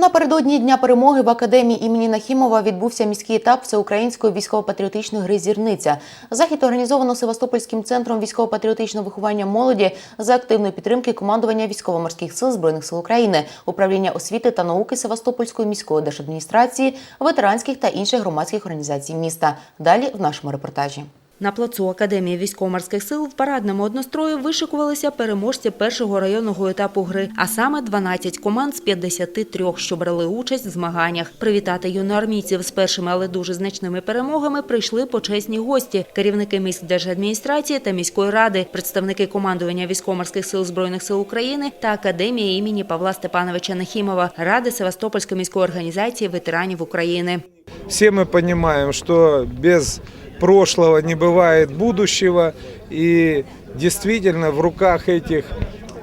Напередодні дня перемоги в академії імені Нахімова відбувся міський етап всеукраїнської військово-патріотичної гри Зірниця. Захід організовано Севастопольським центром військово-патріотичного виховання молоді за активної підтримки командування військово-морських сил збройних сил України, управління освіти та науки Севастопольської міської держадміністрації, ветеранських та інших громадських організацій міста. Далі в нашому репортажі. На плацу Академії військово-морських сил в парадному однострою вишикувалися переможці першого районного етапу гри, а саме 12 команд з 53, що брали участь в змаганнях. Привітати юноармійців з першими, але дуже значними перемогами прийшли почесні гості, керівники міськдержадміністрації та міської ради, представники командування військово-морських сил збройних сил України та академії імені Павла Степановича Нахімова, ради Севастопольської міської організації ветеранів України. Все мы понимаем, что без прошлого не бывает будущего. И действительно в руках этих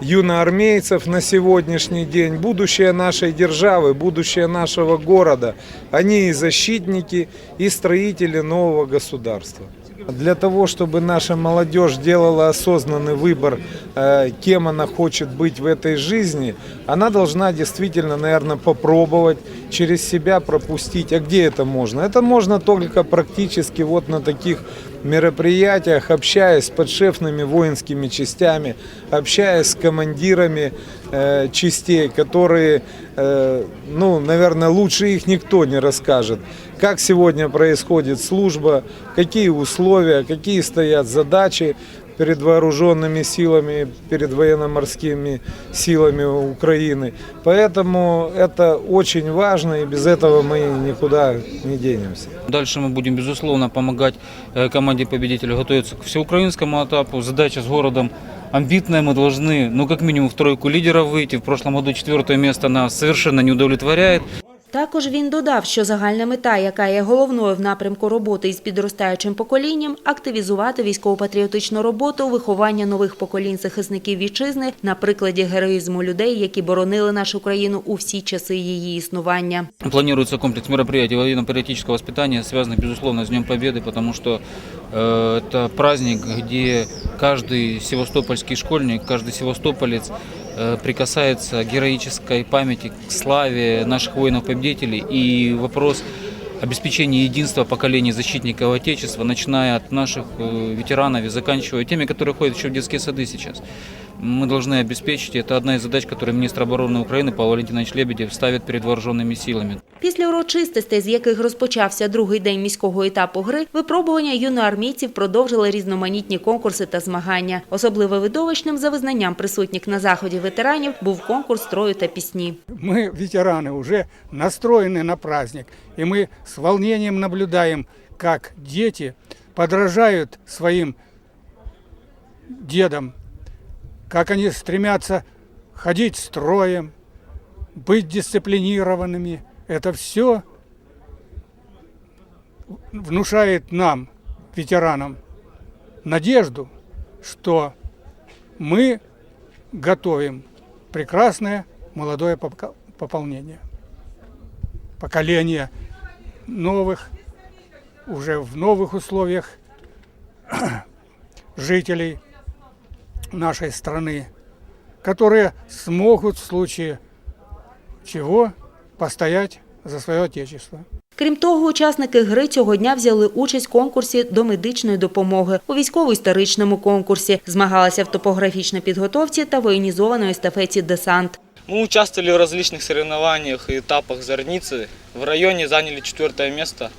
юноармейцев на сегодняшний день будущее нашей державы, будущее нашего города. Они и защитники, и строители нового государства. Для того, чтобы наша молодежь делала осознанный выбор, э, кем она хочет быть в этой жизни, она должна действительно, наверное, попробовать через себя пропустить. А где это можно? Это можно только практически вот на таких мероприятиях, общаясь с подшефными воинскими частями, общаясь с командирами э, частей, которые, э, ну, наверное, лучше их никто не расскажет, как сегодня происходит служба, какие условия, какие стоят задачи Перед вооруженными силами, перед военно-морскими силами Украины. Поэтому это очень важно, и без этого мы никуда не денемся. Дальше мы будем, безусловно, помогать э, команде победителя готовиться к всеукраинскому этапу. Задача с городом амбитная. Мы должны, ну, как минимум, в тройку лидеров выйти. В прошлом году четвертое место нас совершенно не удовлетворяет. Також він додав, що загальна мета, яка є головною в напрямку роботи із підростаючим поколінням, активізувати військово-патріотичну роботу, виховання нових поколінь захисників вітчизни на прикладі героїзму людей, які боронили нашу країну у всі часи її існування. Планируется комплекс мероприятий военно-патриотического воспитания, связанных, безусловно, с Днем Победы, потому что э, это праздник, где каждый севастопольский школьник, каждый севастополец э, прикасается к героической памяти, к славе наших воинов-победителей. И вопрос обеспечения единства поколений защитников Отечества, начиная от наших э, ветеранов и заканчивая теми, которые ходят еще в детские сады сейчас. Мы должны обеспечить, это одна из задач, которую министр обороны Украины Павел Валентинович Лебедев ставит перед вооруженными силами. Після урочистостей, з яких розпочався другий день міського етапу гри, випробування юноармійців продовжили різноманітні конкурси та змагання. Особливо видовищним за визнанням присутніх на заході ветеранів був конкурс строю та пісні. Мы, ветераны, уже настроены на праздник. И мы с волнением наблюдаем, как дети подражают своим дедам, Как они стремятся ходить строем, быть дисциплинированными. Это все внушает нам, ветеранам, надежду, что мы готовим прекрасное молодое пополнение. Поколение новых, уже в новых условиях жителей нашей страны, которые смогут в случае чего постоять за свое Отечество. Крім того, учасники гри цього дня взяли участь в конкурсі до медичної допомоги у військово-історичному конкурсі, змагалися в топографічній підготовці та воєнізованої естафеті «Десант». Мы участвовали в различных соревнованиях и этапах Зорницы. В районе заняли четвертое место.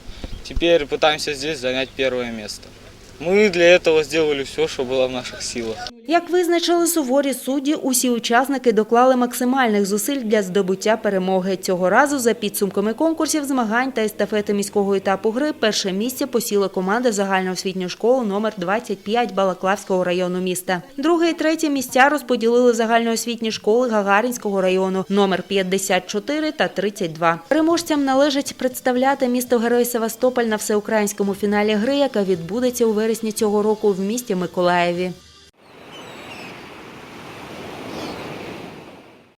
Теперь пытаемся здесь занять первое место. Мы для этого сделали все, что было в наших силах. Як визначили суворі судді, усі учасники доклали максимальних зусиль для здобуття перемоги. Цього разу за підсумками конкурсів, змагань та естафети міського етапу гри перше місце посіла команда загальноосвітньої школи номер 25 Балаклавського району міста. Друге і третє місця розподілили загальноосвітні школи Гагарінського району номер 54 та 32. Переможцям належить представляти місто Герой Севастополь на всеукраїнському фіналі гри, яка відбудеться у вересні цього року в місті Миколаєві.